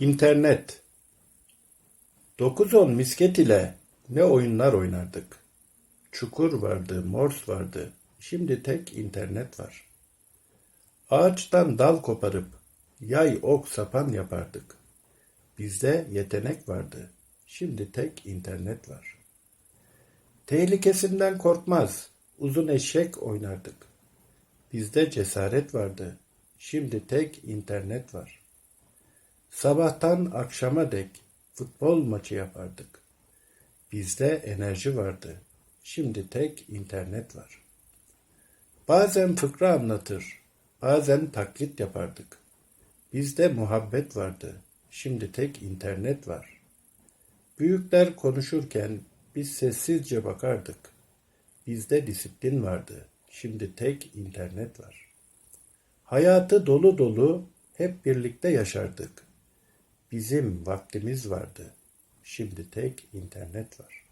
İnternet 9-10 misket ile ne oyunlar oynardık. Çukur vardı, mors vardı. Şimdi tek internet var. Ağaçtan dal koparıp yay ok sapan yapardık. Bizde yetenek vardı. Şimdi tek internet var. Tehlikesinden korkmaz. Uzun eşek oynardık. Bizde cesaret vardı. Şimdi tek internet var. Sabahtan akşama dek futbol maçı yapardık. Bizde enerji vardı. Şimdi tek internet var. Bazen fıkra anlatır, bazen taklit yapardık. Bizde muhabbet vardı. Şimdi tek internet var. Büyükler konuşurken biz sessizce bakardık. Bizde disiplin vardı. Şimdi tek internet var. Hayatı dolu dolu hep birlikte yaşardık. Bizim vaktimiz vardı. Şimdi tek internet var.